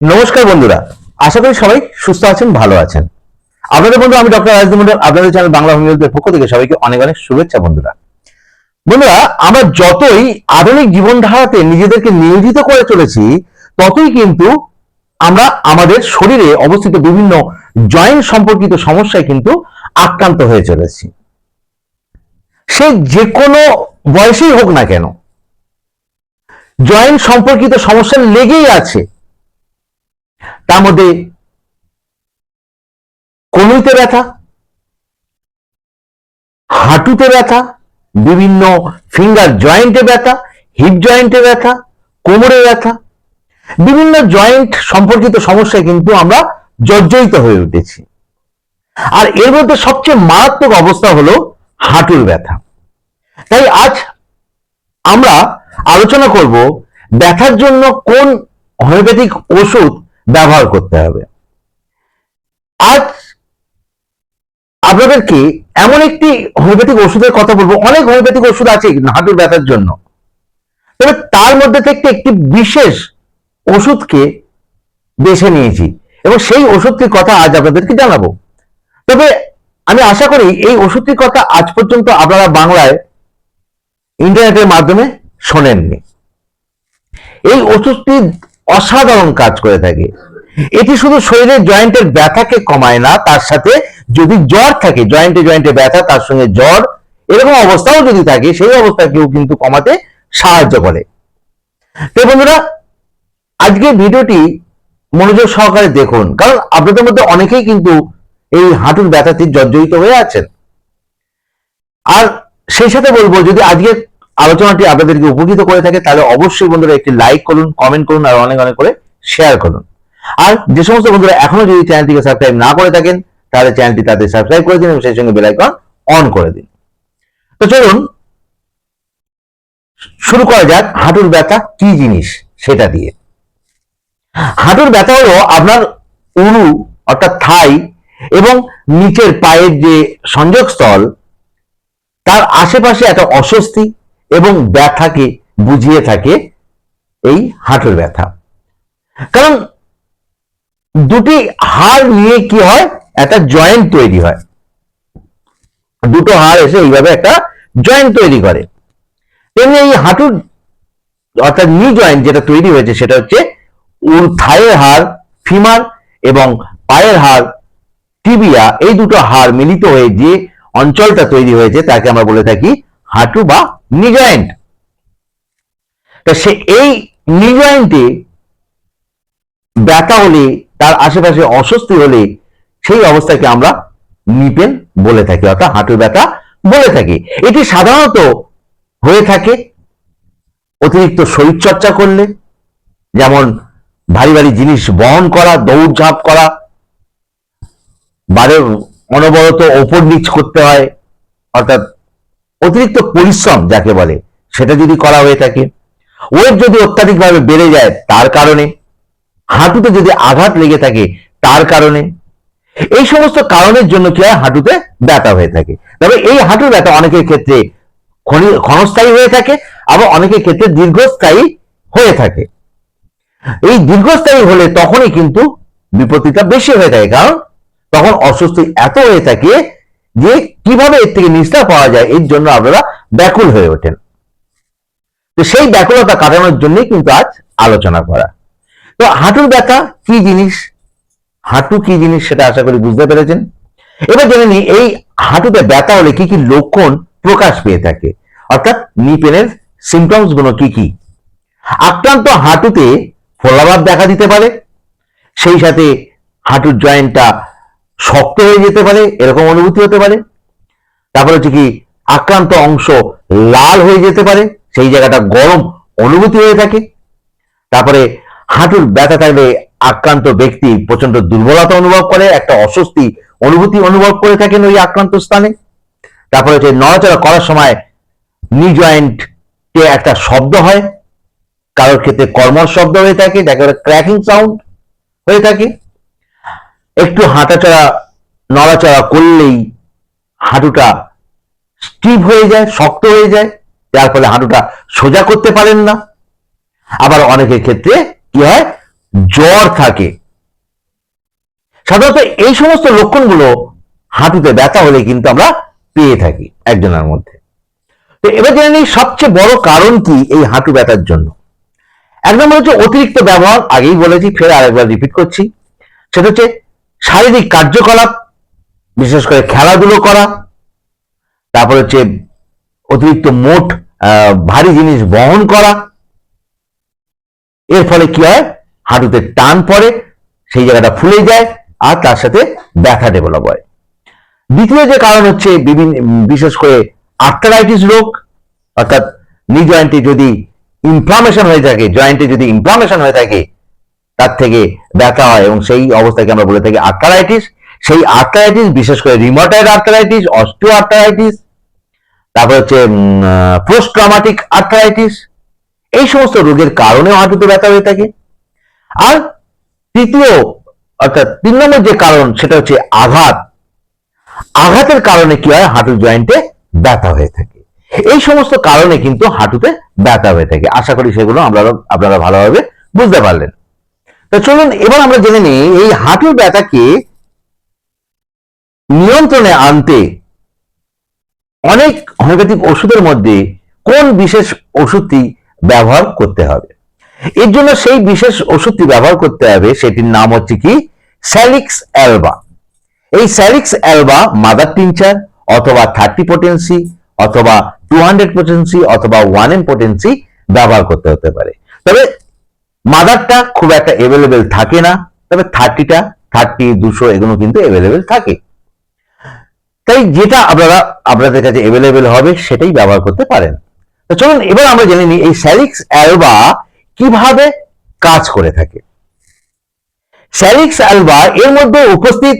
নমস্কার বন্ধুরা, আশা করি সবাই সুস্থ আছেন, ভালো আছেন। আপনাদের বন্ধু, আমি ডক্টর রাজদীপ মন্ডল, আপনাদের চ্যানেল বাংলা হোমিওপ্যাথির পক্ষ থেকে সবাইকে অনেক অনেক শুভেচ্ছা বন্ধুরা। বন্ধুরা, আমরা যতই আধুনিক জীবনধারাতে নিজেদেরকে নিয়োজিত করে চলেছি, ততই কিন্তু আমরা আমাদের শরীরে অবস্থিত বিভিন্ন জয়েন্ট সম্পর্কিত সমস্যায় কিন্তু আক্রান্ত হয়ে চলেছি। সে যে কোনো বয়সেই হোক না কেন জয়েন্ট সম্পর্কিত সমস্যা লেগেই আছে। তার মধ্যে কনুইতে ব্যথা, হাঁটুতে ব্যথা, বিভিন্ন ফিঙ্গার জয়েন্টে ব্যথা হিপ জয়েন্টে ব্যথা, কোমরে ব্যথা, বিভিন্ন জয়েন্ট সম্পর্কিত সমস্যায় কিন্তু আমরা জর্জরিত হয়ে উঠেছি। আর এর মধ্যে সবচেয়ে মারাত্মক অবস্থা হলো হাঁটুর ব্যথা। তাই আজ আমরা আলোচনা করব ব্যথার জন্য কোন হোমিওপ্যাথিক ওষুধ ব্যবহার করতে হবে। আজ আপনাদেরকে এমন একটি হোমিওপ্যাথিক ওষুধের কথা বলব? অনেক হোমিওপ্যাথিক ওষুধ আছে হাঁটুর ব্যথার জন্য। তবে তার মধ্যে থেকে একটি বিশেষ ওষুধকে বেছে নিয়েছি এবং সেই ওষুধটির কথা আজ আপনাদেরকে জানাব। তবে আমি আশা করি এই ওষুধটির কথা আজ পর্যন্ত আপনারা বাংলায় ইন্টারনেটের মাধ্যমে শোনেননি। এই ওষুধটি অসাধারণ কাজ করে থাকে। এটি শুধু শরীরের জয়েন্টের ব্যথাকে কমায় না, তার সাথে যদি জ্বর থাকে, জয়েন্টে জয়েন্টে ব্যথা, তার সঙ্গে জ্বর, এরকম অবস্থাও যদি থাকে, সেই অবস্থাকেও কিন্তু কমাতে সাহায্য করে। তো বন্ধুরা আজকে ভিডিওটি মনোযোগ সহকারে দেখুন, কারণ আপনাদের মধ্যে অনেকেই কিন্তু এই হাঁটুর ব্যথাতে জর্জরিত হয়ে আছেন। আর সেই সাথে বলব, যদি আজকে আলোচনাটি আপনাদেরকে উপকৃত করে থাকে, তাহলে অবশ্যই বন্ধুরা একটি লাইক করুন কমেন্ট করুন, আর অনেক অনেক করে শেয়ার করুন। আর যে সমস্ত বন্ধুরা এখনও যদি চ্যানেলটিকে সাবস্ক্রাইব না করে থাকেন, তাহলে চ্যানেলটি তাতে সাবস্ক্রাইব করে দিন এবং সেই সঙ্গে বেল আইকন অন করে দিন। তো চলুন, শুরু করা যাক হাঁটুর ব্যথা কি জিনিস সেটা দিয়ে। হাঁটুর ব্যথা হলো আপনার উরু অর্থাৎ থাই এবং নিচের পায়ের যে সংযোগস্থল, তার আশেপাশে একটা অস্বস্তি এবং ব্যথাকে বুঝিয়ে থাকে এই হাঁটুর ব্যথা। কারণ দুটি হাড় নিয়ে কি হয়? একটা জয়েন্ট তৈরি হয়। দুটো হাড় এসে এইভাবে একটা জয়েন্ট তৈরি করে। তেমনি এই হাঁটুর অর্থাৎ নি জয়েন্ট যেটা তৈরি হয়েছে সেটা হচ্ছে উর থায়ের হাড়, ফিমার এবং পায়ের হাড়, টিবিয়া এই দুটো হাড় মিলিত হয়ে যে অঞ্চলটা তৈরি হয়েছে তাকে আমরা বলে থাকি হাঁটু বা নি জয়েন্ট তা সে এই নি জয়েন্টে ব্যথা হলে, তার আশেপাশে অস্বস্তি হলে, সেই অবস্থাকে আমরা নিপেন বলে থাকি, অর্থাৎ হাঁটুর ব্যথা বলে থাকি। এটি সাধারণত হয়ে থাকে অতিরিক্ত শরীরচর্চা করলে, যেমন ভারী ভারী জিনিস বহন করা দৌড়ঝাঁপ করা বারে অনবরত ওপর নিচ করতে হয়, অর্থাৎ অতিরিক্ত পরিশ্রম যাকে বলে, সেটা যদি করা হয়ে থাকে, ওয়েট যদি অত্যাধিকভাবে বেড়ে যায় তার কারণে, হাঁটুতে যদি আঘাত লেগে থাকে তার কারণে, এই সমস্ত কারণের জন্য কি হয়, হাঁটুতে ব্যথা হয়ে থাকে। তবে এই হাঁটুর ব্যথা অনেকের ক্ষেত্রে ক্ষণি- ক্ষণস্থায়ী হয়ে থাকে, আবার অনেকের ক্ষেত্রে দীর্ঘস্থায়ী হয়ে থাকে। এই দীর্ঘস্থায়ী হলে তখনই কিন্তু বিপত্তিটা বেশি হয়ে থাকে, কারণ তখন অস্বস্তি এত হয়ে থাকে যে কীভাবে এর থেকে নিস্তার পাওয়া যায়, এর জন্য আপনারা ব্যাকুল হয়ে ওঠেন। তো সেই ব্যাকুলতা কাটানোর জন্যই কিন্তু আজ আলোচনা করা। তো হাঁটুর ব্যথা কি জিনিস? হাঁটু কি জিনিস সেটা আশা করি বুঝতে পেরেছেন। এবার জেনে নিই, এই হাঁটুতে ব্যথা হলে কি কি লক্ষণ প্রকাশ পেয়ে থাকে? অর্থাৎ নি পেনের সিমটমসগুলো কি কি? আক্রান্ত হাঁটুতে ফোলাভাব দেখা দিতে পারে। সেই সাথে হাঁটুর জয়েন্টটা শক্ত হয়ে যেতে পারে, এরকম অনুভূতি হতে পারে। তারপরে হচ্ছে কি, আক্রান্ত অংশ লাল হয়ে যেতে পারে, সেই জায়গাটা গরম অনুভূতি হয়ে থাকে। তারপরে হাঁটুর ব্যথা থাকলে আক্রান্ত ব্যক্তি প্রচণ্ড দুর্বলতা অনুভব করে, একটা অস্বস্তি অনুভূতি অনুভব করে থাকেন ওই আক্রান্ত স্থানে। তারপরে হচ্ছে নড়াচড়া করার সময় নি জয়েন্টে একটা শব্দ হয়, কারোর ক্ষেত্রে কর্মর শব্দ হয়ে থাকে, যাকে ক্র্যাকিং সাউন্ড হয়ে থাকে। একটু হাঁটাচড়া নড়াচড়া করলেই হাঁটুটা স্টিভ হয়ে যায়, শক্ত হয়ে যায়। যার ফলে হাঁটুটা সোজা করতে পারেন না। আবার অনেকের ক্ষেত্রে কি হয়? জ্বর থাকে। সাধারণত এই সমস্ত লক্ষণগুলো হাঁটুতে ব্যথা হলে কিন্তু আমরা পেয়ে থাকি একজনের মধ্যে। তো এবার জেনে নিই সবচেয়ে বড় কারণ কি এই হাঁটু ব্যথার জন্য। এক নম্বর হচ্ছে অতিরিক্ত ব্যবহার, আগেই বলেছি, ফের আরেকবার রিপিট করছি। সেটা হচ্ছে শারীরিক কার্যকলাপ, বিশেষ করে খেলাধুলো করা, তারপর হচ্ছে অতিরিক্ত মোট ভারী জিনিস বহন করা। এর ফলে কি হয়? হাঁটুতে টান পড়ে, সেই জায়গাটা ফুলে যায়, আর তার সাথে ব্যথা ডেভেলপ হয়। দ্বিতীয় যে কারণ হচ্ছে বিভিন্ন, বিশেষ করে আর্থারাইটিস রোগ, অর্থাৎ নি জয়েন্টে যদি ইনফ্লামেশন হয়ে থাকে জয়েন্টে যদি ইনফ্লামেশন হয়ে থাকে তার থেকে ব্যথা হয় এবং সেই অবস্থাকে আমরা বলে থাকি আর্থারাইটিস সেই আর্থারাইটিস বিশেষ করে রিমোটয়েড আর্থারাইটিস অস্টিও আর্থারাইটিস তারপর হচ্ছে পোস্ট ট্রমাটিক আর্থারাইটিস এই সমস্ত রোগের কারণেও হাঁটুতে ব্যথা হয়ে থাকে। আর তৃতীয়, অর্থাৎ তিন নম্বর যে কারণ, সেটা হচ্ছে আঘাত। আঘাতের কারণে কি হয়? হাঁটুর জয়েন্টে ব্যথা হয়ে থাকে। এই সমস্ত কারণে কিন্তু হাঁটুতে ব্যথা হয়ে থাকে। আশা করি সেগুলো আমরা আপনারা ভালোভাবে বুঝতে পারলেন। তো চলুন, এবার আমরা জেনে নিই, এই হাঁটুর ব্যথাকে নিয়ন্ত্রণে আনতে অনেক হোমিওপ্যাথিক ওষুধের মধ্যে কোন বিশেষ ওষুধটি ব্যবহার করতে হবে? এর জন্য সেই বিশেষ ওষুধটি ব্যবহার করতে হবে, সেটির নাম হচ্ছে কি? Salix alba. এই স্যালিক্স অ্যালবা মাদার টিনচার অথবা থার্টি পোটেন্সি অথবা টু হান্ড্রেড পোটেন্সি অথবা ওয়ান এম পোটেন্সি ব্যবহার করতে হতে পারে। তবে মাদারটা খুব একটা এভেলেবেল থাকে না, তবে থার্টিটা থার্টি দুশো এগুলো কিন্তু এভেলেবেল থাকে। তাই যেটা আপনারা, আপনাদের কাছে এভেলেবেল হবে সেটাই ব্যবহার করতে পারেন। তো চলুন এবার আমরা জেনে নিই এই স্যালিক্স অ্যালবা কীভাবে কাজ করে থাকে। স্যালিক্স অ্যালবা এর মধ্যে উপস্থিত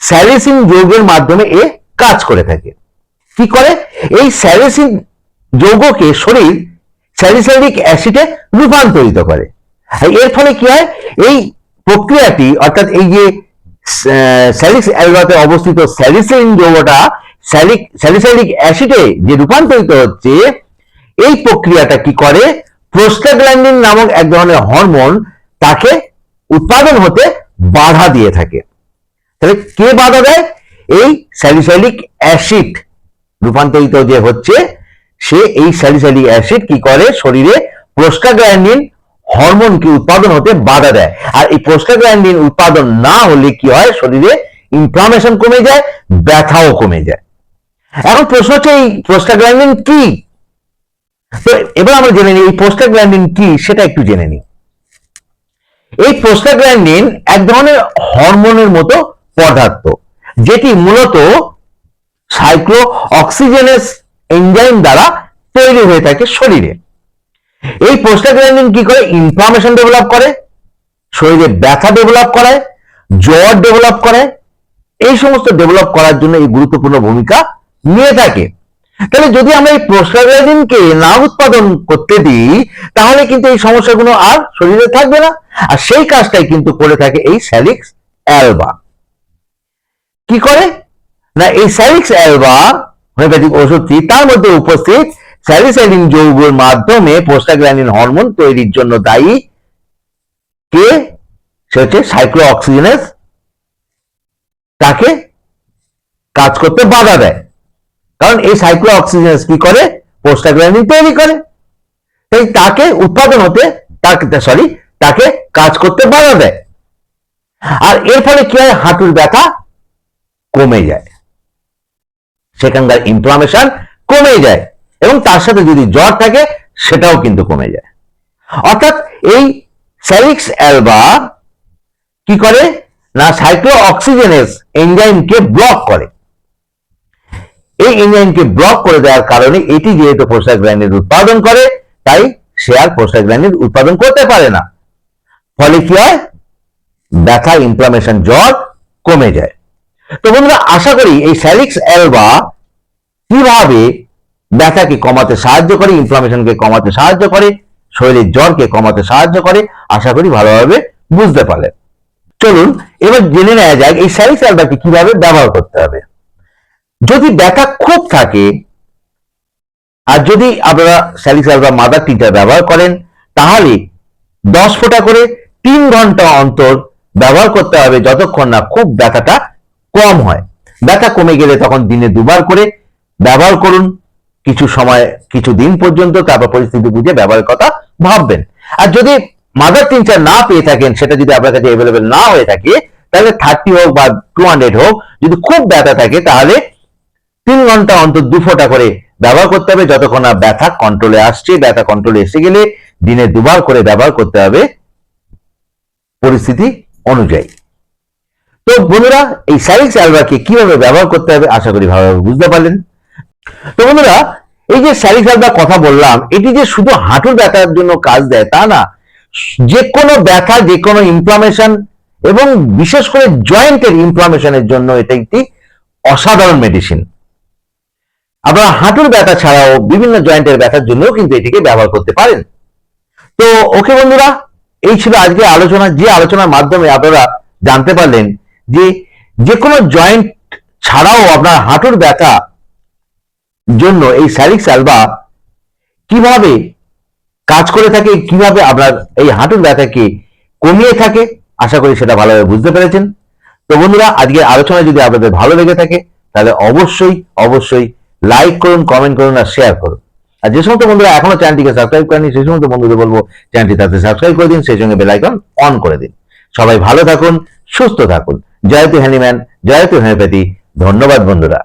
স্যালিসিন যৌগের মাধ্যমে এ কাজ করে থাকে। কি করে? এই স্যালিসিন যৌগকে শরীর স্যালিসাইলিক অ্যাসিডে রূপান্তরিত করে। এর ফলে কি হয়? এই প্রক্রিয়াটি, অর্থাৎ এই যে স্যালিক্স অ্যালবাতে অবস্থিত স্যালিসিন যৌগটা স্যালিক স্যালিসাইলিক অ্যাসিডে যে রূপান্তরিত হচ্ছে, এই প্রক্রিয়াটা কি করে? প্রোস্টাগ্ল্যান্ডিন নামক এক ধরনের হরমোন তাকে উৎপাদন হতে বাধা দিয়ে থাকে। তাহলে কে বাধা দেয়? এই স্যালিসাইলিক অ্যাসিড রূপান্তরিত যে হচ্ছে, সে এই স্যালিসাইলিক অ্যাসিড কি করে? শরীরে প্রোস্টাগ্ল্যান্ডিন হরমোনকে উৎপাদন হতে বাধা দেয়। আর এই প্রোস্টাগ্ল্যান্ডিন উৎপাদন না হলে কি হয়? শরীরে ইনফ্লামেশন কমে যায়, ব্যথাও কমে যায়। এখন প্রশ্ন হচ্ছে, এই প্রোস্টাগ্ল্যান্ডিন কি? তো এবার আমরা জেনে নিই, এই প্রোস্টাগ্ল্যান্ডিন কি, সেটা একটু জেনে নিই। এই প্রোস্টাগ্ল্যান্ডিন এক ধরনের হরমোনের মতো পদার্থ, যেটি মূলত সাইক্লো অক্সিজেনেস এনজাইম দ্বারা তৈরি হয়ে থাকে শরীরে। এই প্রোস্টাগ্ল্যান্ডিন কি করে? ইনফ্লামেশন ডেভেলপ করে, শরীরে ব্যথা ডেভেলপ করায় জ্বর ডেভেলপ করে, এই সমস্ত ডেভেলপ করার জন্য এই গুরুত্বপূর্ণ ভূমিকা নিয়ে থাকে। তাহলে যদি আমরা এই প্রোস্টাগ্ল্যান্ডিনকে না উৎপাদন করতে দিই, তাহলে কিন্তু এই সমস্যাগুলো আর শরীরে থাকবে না। আর সেই কাজটাই কিন্তু করে থাকে এই স্যালিক্স অ্যালবা কি করে? না, এই স্যালিক্স অ্যালবা হোমিওপ্যাথিক ওষুধটি তার মধ্যে উপস্থিত স্যালিসাইলিন যৌগের মাধ্যমে প্রোস্টাগ্ল্যান্ডিন হরমোন তৈরির জন্য দায়ী কে? সে হচ্ছে সাইক্লো অক্সিজেনেস তাকে কাজ করতে বাধা দেয়। কারণ এই সাইক্লো অক্সিজেনেস কি করে? প্রোস্টাগ্ল্যান্ডিন তৈরি করে। তাই তাকে উৎপাদন হতে, তাকে, সরি, তাকে কাজ করতে বাধা দেয়। আর এর ফলে কি হয়? হাঁটুর ব্যথা কমে যায়। সেখানকার ইনফ্লামেশন কমে যায়। এবং তার সাথে যদি জ্বর থাকে, সেটাও কিন্তু কমে যায়। অর্থাৎ এই স্যালিক্স অ্যালবা কি করে? না সাইক্লো অক্সিজেনেস এনজাইমকে ব্লক করে। এই এনজাইমকে ব্লক করে দেওয়ার কারণে এটি যেহেতু প্রোস্টাগ্ল্যান্ডিন উৎপাদন করে, তাই সে আর প্রোস্টাগ্ল্যান্ডিন উৎপাদন করতে পারে না। ফলে কি হয়? ব্যথা ইনফ্লামেশন জ্বর কমে যায়। তো বন্ধুরা, আশা করি এই স্যালিক্স অ্যালবা কীভাবে ব্যথাকে কমাতে সাহায্য করে ইনফ্লামেশনকে কমাতে সাহায্য করে, শরীরের জ্বরকে কমাতে সাহায্য করে, আশা করি ভালোভাবে বুঝতে পারলেন চলুন, এবার জেনে নেওয়া যাক এই স্যালিক্স অ্যালবাকে কীভাবে ব্যবহার করতে হবে। যদি ব্যথা খুব থাকে, আর যদি আপনারা স্যালিক্স অ্যালবা মাদার টিটা ব্যবহার করেন, তাহলে দশ ফোঁটা করে তিন ঘণ্টা অন্তর ব্যবহার করতে হবে যতক্ষণ না খুব ব্যথাটা কম হয়। ব্যথা কমে গেলে তখন দিনে দুবার করে ব্যবহার করুন। কিছু সময়, কিছু দিন পর্যন্ত তারপর পরিস্থিতি বুঝে ব্যবহারের কথা ভাববেন। আর যদি মাদার টিনচার না পেয়ে থাকেন, সেটা যদি আপনার কাছে অ্যাভেলেবেল না হয়ে থাকে, তাহলে থার্টি হোক বা টু হান্ড্রেড হোক, যদি খুব ব্যথা থাকে, তাহলে তিন ঘণ্টা অন্তর দু ফোঁটা করে ব্যবহার করতে হবে। যতক্ষণ না ব্যথা কন্ট্রোলে আসছে, ব্যথা কন্ট্রোলে এসে গেলে দিনে দুবার করে ব্যবহার করতে হবে পরিস্থিতি অনুযায়ী। তো বন্ধুরা, এই স্যারিক্স অ্যালবাকে কীভাবে ব্যবহার করতে হবে, আশা করি ভালোভাবে বুঝতে পারলেন। তো বন্ধুরা, এই যে স্যারিক্স অ্যালবার কথা বললাম, এটি যে শুধু হাঁটুর ব্যথার জন্য কাজ দেয়, তা না, যে কোনো ব্যথা, যে কোনো ইনফ্লামেশন এবং বিশেষ করে জয়েন্টের ইনফ্লামেশনের জন্য এটা একটি অসাধারণ মেডিসিন আপনারা হাঁটুর ব্যথা ছাড়াও বিভিন্ন জয়েন্টের ব্যথার জন্যও কিন্তু এটিকে ব্যবহার করতে পারেন। তো ওকে বন্ধুরা, এই ছিল আজকে আলোচনা। যে আলোচনার মাধ্যমে আপনারা জানতে পারলেন যে যে কোনো জয়েন্ট ছাড়াও আপনার হাঁটুর ব্যথা জন্য এই স্যারিক অ্যালবা কীভাবে কাজ করে থাকে, কীভাবে আপনার এই হাঁটুর ব্যথাকে কমিয়ে থাকে, আশা করি সেটা ভালোভাবে বুঝতে পেরেছেন। তো বন্ধুরা, আজকের আলোচনা যদি আপনাদের ভালো লেগে থাকে, তাহলে অবশ্যই অবশ্যই লাইক করুন কমেন্ট করুন আর শেয়ার করুন। আর যে সমস্ত বন্ধুরা এখনও চ্যানেলটিকে সাবস্ক্রাইব করেনি সেই সমস্ত বন্ধুদের বলব, চ্যানেলটি তাতে সাবস্ক্রাইব করে দিন, সেই সঙ্গে বেল আইকন অন করে দিন। সবাই ভালো থাকুন, সুস্থ থাকুন। জয়তু হ্যানিম্যান জয়তু হোমিওপ্যাথি ধন্যবাদ বন্ধুরা।